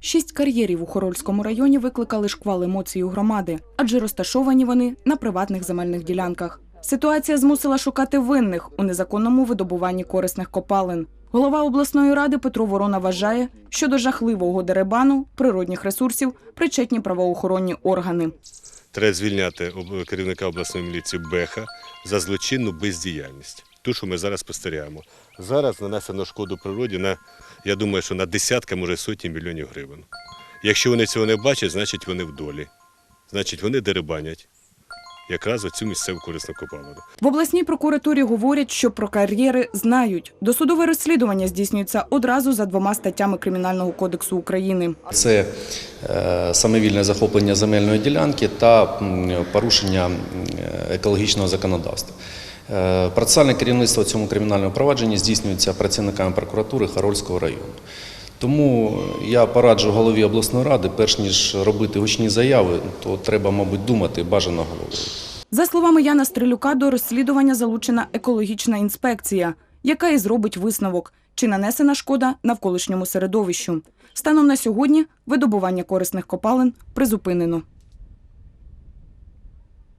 Шість кар'єрів у Хорольському районі викликали шквал емоцій у громади, адже розташовані вони на приватних земельних ділянках. Ситуація змусила шукати винних у незаконному видобуванні корисних копалин. Голова обласної ради Петро Ворона вважає, що до жахливого деребану природних ресурсів причетні правоохоронні органи. Треба звільняти керівника обласної міліції Беха за злочинну бездіяльність. Ту, що ми зараз спостерігаємо. Зараз нанесено шкоду природі на, я думаю, що на десятки, може сотні мільйонів гривень. Якщо вони цього не бачать, значить вони в долі. Значить, вони дерибанять якраз оцю місцеву корисну копалину. В обласній прокуратурі говорять, що про кар'єри знають. Досудове розслідування здійснюється одразу за двома статтями Кримінального кодексу України. Це е, самовільне захоплення земельної ділянки та порушення екологічного законодавства. Е, Процесуальне керівництво цьому кримінальному провадженні здійснюється працівниками прокуратури Харольського району. Тому я пораджу голові обласної ради, перш ніж робити гучні заяви, то треба, мабуть, думати бажано головою. За словами Яна Стрелюка, до розслідування залучена екологічна інспекція, яка і зробить висновок, чи нанесена шкода навколишньому середовищу. Станом на сьогодні видобування корисних копалин призупинено.